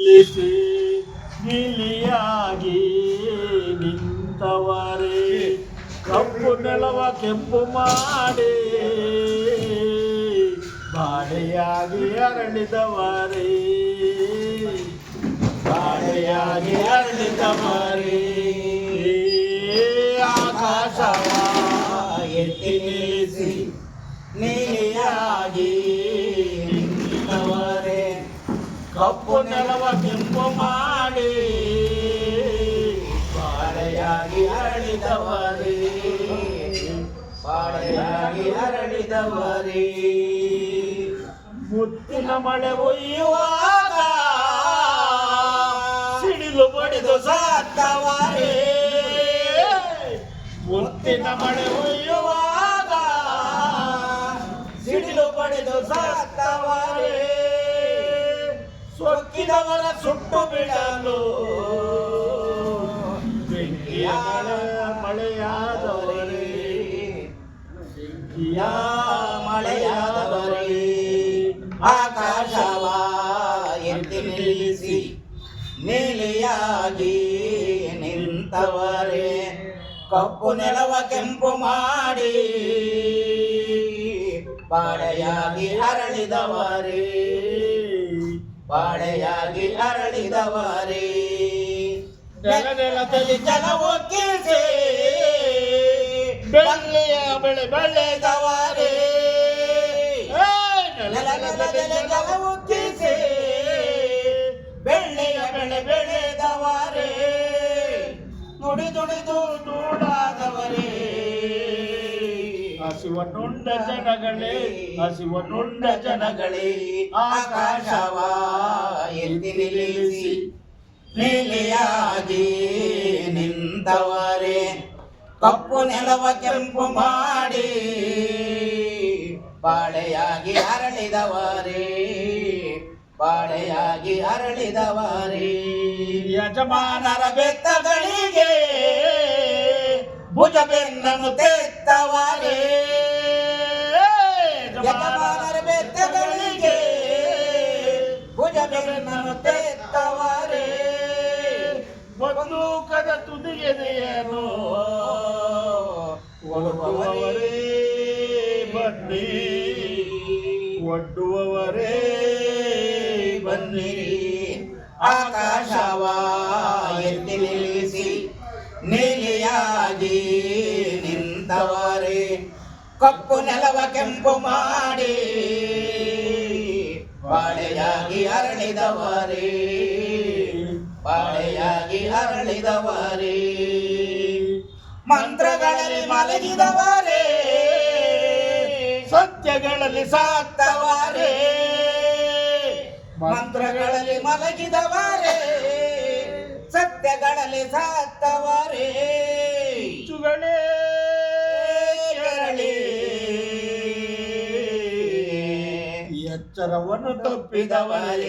ನಿಲ್ಲಿಸಿ ನೀಲಿಯಾಗಿ ನಿಂತವರೇ. ಕಪ್ಪು ನೆಲವ ಕೆಂಪು ಮಾಡಿ ಬಾಡೆಯಾಗಿ ಅರಳಿದವರೆ. ಬಾಡೆಯಾಗಿ ಅರಳಿದವರೇ. ಆಕಾಶವ ಎತ್ತಿ ನಿಲ್ಲಿಸಿ ನೀಲಿಯಾಗಿ ನಿಂತವರೇ. ಕಪ್ಪು ನೆಲವ ಕೆಂಪು ಮಾಡಿ, ಪಾಳೆಯಾಗಿ ಅರಳಿದವರಿ ಪಾಳೆಯಾಗಿ ಅರಳಿದವರಿ. ಮುತ್ತಿನ ಮಳೆ ಒಯ್ಯುವಾಗ ಸಿಡಿಲು ಬಡಿದು ಸಾತ್ತವರೇ ಮುತ್ತಿನ ಮಳೆ ಒಯ್ಯುವಾಗ ಸಿಡಿಲು ಬಡಿದು ಸಾತ್ತವರೇ ಸೊಕ್ಕಿದವರ ಸುಟ್ಟು ಬಿಡಲು ಬೆಂಕಿಯಾಳ ಮಳೆಯಾದವರೇ. ಬೆಂಕಿಯ ಮಳೆಯಾದವರೇ. ಆಕಾಶವ ನಿಲ್ಲಿಸಿ, ನೀಲಿಯಾಗಿ ನಿಂತವರೇ. ಕಪ್ಪು ನೆಲವ ಕೆಂಪು ಮಾಡಿ ಬಾಳೆಯಾಗಿ ಅರಳಿದವರೇ. ಬಾಳೆಯಾಗಿ ಅರಳಿದವರೇ. ನೆಲ ನೆಲದಲ್ಲಿ ಜನ ಒಕ್ಕಿಸಿ ಬೆಳ್ಳಿಯ ಬೆಳೆ ಬೆಳೆದವರೇ. ನೆಲ ನೆಲದಲ್ಲಿ ಬೆಳ್ಳಿಯ ಬೆಳೆ ಬೆಳೆದವರೇ. ನುಡಿದುಡಿದು ನೂಡಾದವರೇ ಹಸಿವನ್ನುಂಡ ಜನಗಳೇ ಹಸಿವನ್ನುಂಡ ಜನಗಳೇ ಆಕಾಶವ ನಿಲ್ಲಿಸಿ ನೀಲಿಯಾಗಿ ನಿಂತವರೇ. ಕಪ್ಪು ನೆಲವ ಕೆಂಪು ಮಾಡಿ ಬಾಳೆಯಾಗಿ ಅರಳಿದವರೇ. ಬಾಳೆಯಾಗಿ ಅರಳಿದವರೇ. ಯಜಮಾನರ ಬೆತ್ತಗಳಿಗೆ ಬಂದೂಕದ ತುದಿಗೆದೆಯನು? ಒಡುವವರೇ ಬನ್ನಿ. ಒಡ್ಡುವವರೇ ಬನ್ನಿ. ಆಕಾಶವ ಎತ್ತಿ ನಿಲ್ಲಿಸಿ, ನೀಲಿಯಾಗಿ ನಿಂತವರೇ. ಕಪ್ಪು ನೆಲವ ಕೆಂಪು ಮಾಡಿ ಬಾಳೆಯಾಗಿ ಅರಳಿದವರೇ. ಬಾಳೆಯಾಗಿ ಅರಳಿದವರೇ. ಮಂತ್ರಗಳಲ್ಲಿ ಮಲಗಿದವರೇ. ಸತ್ಯಗಳಲ್ಲಿ ಸಾಕ್ತವರೇ. ಮಂತ್ರಗಳಲ್ಲಿ ಮಲಗಿದವರೇ. ಸತ್ಯಗಳಲ್ಲಿ ಸಾತ್ತವರೇ ಮಂಚುಗಳೇ ಮಚ್ಚರವನ್ನು ತಪ್ಪಿದವರೇ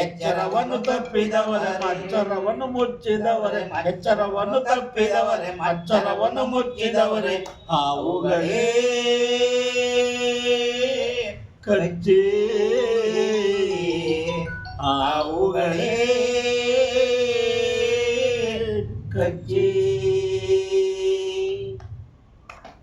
ಎಚ್ಚರವನ್ನು ತಪ್ಪಿದವರೇ ಮಚ್ಚರವನ್ನು ಮುಚ್ಚಿದವರೇ ಎಚ್ಚರವನ್ನು ತಪ್ಪಿದವರೇ ಮಚ್ಚರವನ್ನು ಮುಚ್ಚಿದವರೇ ಹಾವುಗಳೇ ಕಚ್ಚಿ ಹಾವುಗಳೇ ಕಚ್ಚಿ